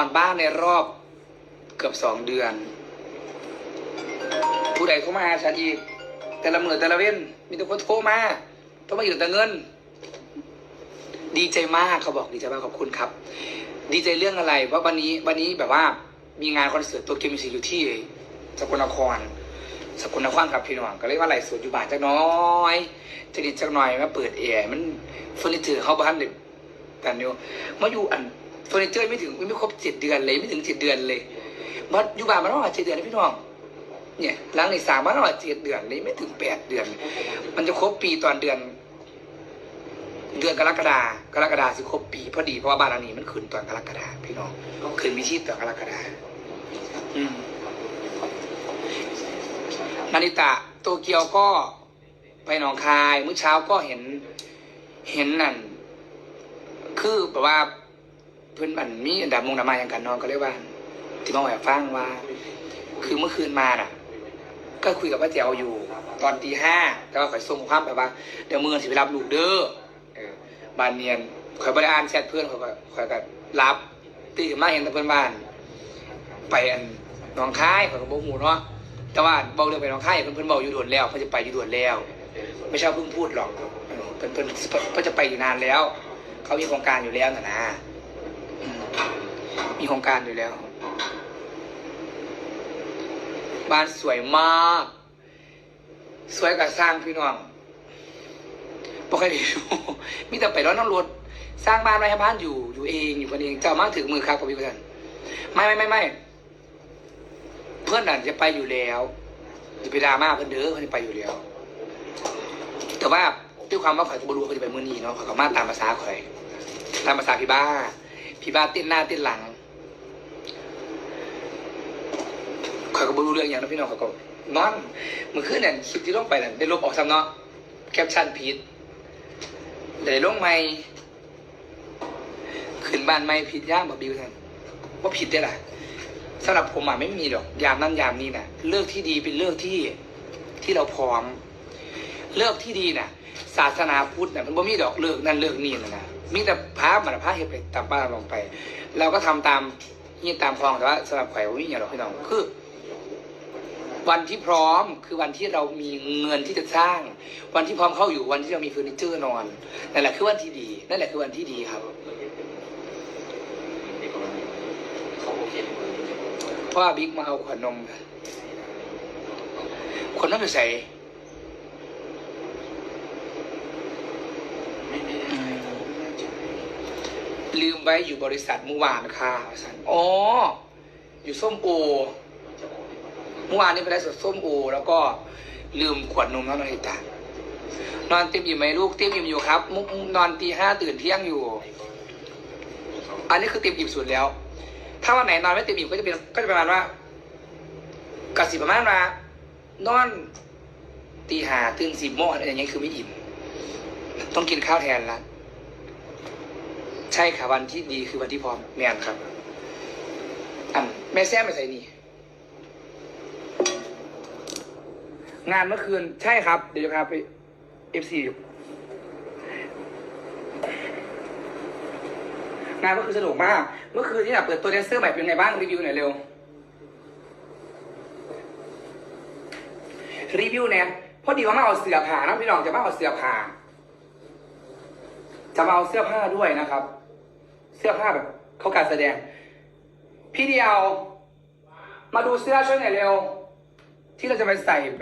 อนบ้านในรอบเกือบสองเดือน ผู้ใดโทรมาหาฉันอีก แต่ละมือแต่ละเว้นมีแต่คนโทรมาโทรมาอยู่แต่เงิน ดีใจมากเขาบอกดีใจมากขอบคุณครับ ดีใจเรื่องอะไรเพราะวันนี้วันนี้แบบว่ามีงานคอนเสิร์ตตัวเกมมิวสิกอยู่ที่สกลนครสกลนครครับพี่น้องก็เลยว่าไหลฟ์สดอยู่บาทจักน้อยจะดีจักหน่อยมาเปิดแอร์มันเฟอร์นิเจอร์เขาบ้านเลยแต่เนี่ยมาอยู่อัน เฟอร์นิเจอร์ไม่ถึงไม่ครบเจ็ดเดือนเลยไม่ถึงเจ็ดเดือนเลยมาอยู่บ้านมาตั้งแต่เจ็ดเดือนนะพี่น้องเนี่ยหลังในสามมาตั้งแต่เจ็ดเดือนเลยไม่ถึงแปดเดือน มันจะครบปีตอนเดือน เดือนกรกฎากรกฎาสิครบปีพอดีเพราะว่าบ้านหลังนี้มันขึ้นตอนกรกฎาพี่น้องก็ขึ้นมีชีพตอนกรกฎาอืมนาริตะโตเกียวก็ไปหนองคายเมื่อเช้าก็เห็นเห็นนั่นคือแบบว่า พื่อนบันมีอันดับมงดามาอย่างกันนอนก็เรียกว่า ที่มาแหวกฟังว่า คือเมื่อคืนมาน่ะ ก็คุยกับป้าแจวอยู่ ตอนตีห้าแต่ว่าข่อยส่งความแบบว่าเดี๋ยวมือสิไปรับลูกเด้อเออบานเนียนข่อยบริอ่านแชทเพื่อนข่อยก็ข่อยก็รับตื่นมาเห็นแต่เพื่อนบ้าน ไปอันหนองคายข่อยก็บอกหูเนาะแต่ว่าเบาเรื่องไปหนองคายเพื่อนเพื่อนเบาอยู่ด่วนแล้วเพื่อนจะไปอยู่ด่วนแล้ว ไม่ใช่เพิ่งพูดหรอกเพื่อนเพื่อนเพื่อนจะไปอยู่นานแล้ว เขามีโครงการอยู่แล้วนะนะ มีโครงการอยู่แล้ว บ้านสวยมาก สวยกับสร้างพี่น้องบอกให้ดูมีแต่ไปร้อนน้ำรถสร้างบ้านไว้ให้บ้านอยู่อยู่เองอยู่กันเองเจ้ามาถึงมือครับกับพี่เพื่อนไม่ไม่ไม่ไม่เพื่อนนั่นจะไปอยู่แล้วจะไปดราม่าเพื่อนเด้อเพื่อนไปอยู่แล้ว แต่ว่าด้วยความว่าข่อยบรู้เขาจะไปมือนีเนาะข่อยก็มาตามภาษาข่อย ตามภาษาพี่บ้า พี่บ้าเต้นหน้าเต้นหลัง ข่อย ก็บ่รู้เรื่องอย่างนะพี่น้องเข่อยก็นอนมื่อคืนเนี่ยคลิปที่ลงไปน่ะได้ลบออกซ้ำเนาะแคปชั่นผิดได้ลงใหม่ขึ้นบ้านใหม่ผิดย่างบ่บิวท่านว่าผิดได้ล่ะสำหรับผมอะไม่มีหรอกยามนั้นยามนี้น่ะเลือกที่ดีเป็นเลือกที่ที่เราพร้อม เลือกที่ดีน่ะศาสนาพุทธน่ะมันบ่มีดอกเลือกนั่นเลือกนี่นะนะมีแต่พระมันพระเฮ็ดไปตามบ้านลงไป เราก็ทำตามนี่ตามคลองแต่ว่าสำหรับข่อยว่ามีอย่างหรอกพี่น้องคือ วันที่พร้อมคือวันที่เรามีเงินที่จะสร้าง วันที่พร้อมเข้าอยู่วันที่เรามีเฟอร์นิเจอร์นอนนั่นแหละคือวันที่ดี นั่นแหละคือวันที่ดีครับเพราะว่าบิ๊กมาเอาขวดนมขวดนมไปใส่ลืมไว้อยู่บริษัทเมื่อวานค่ะสันอ๋อ อยู่ส้มโอ เมื่อวานนี้ไปได้สดส้มโอ แล้วก็ลืมขวดนมน้องนาฬิตานอนเต็มอิ่มไหมลูกเต็มอิ่มอยู่ครับมุกนอนตีห้าตื่นเที่ยงอยู่ อันนี้คือเต็มอิ่มสุดแล้ว ถ้าวันไหนนอนไม่เต็มอิ่มก็จะเป็นก็จะประมาณว่ากสิประมาณว่านอนตีห้าตื่นสิบโมงอะไรอย่างเงี้ยคือไม่อิ่มต้องกินข้าวแทนละใช่ค่ะวันที่ดีคือวันที่พร้อมแมนครับอันแม่แซ่ไม่ใส่นี่ งานเมื่อคืนใช่ครับ เดี๋ยวจะพาไปเอฟซีงานเมื่อคืนสนุกมาก เมื่อคืนที่แบบเปิดตัวแดนเซอร์ใหม่เป็นไงบ้างรีวิวหน่อยเร็ว รีวิวเนี่ยพอดีว่ามาเอาเสื้อผ้านะพี่น้องจะมาเอาเสื้อผ้าจะมาเอาเสื้อผ้าด้วยนะครับ เสื้อผ้าแบบเขาการแสดง พี่เดียว มาดูเสื้อช่วยหน่อยเร็ว ที่เราจะไปใส่แบบ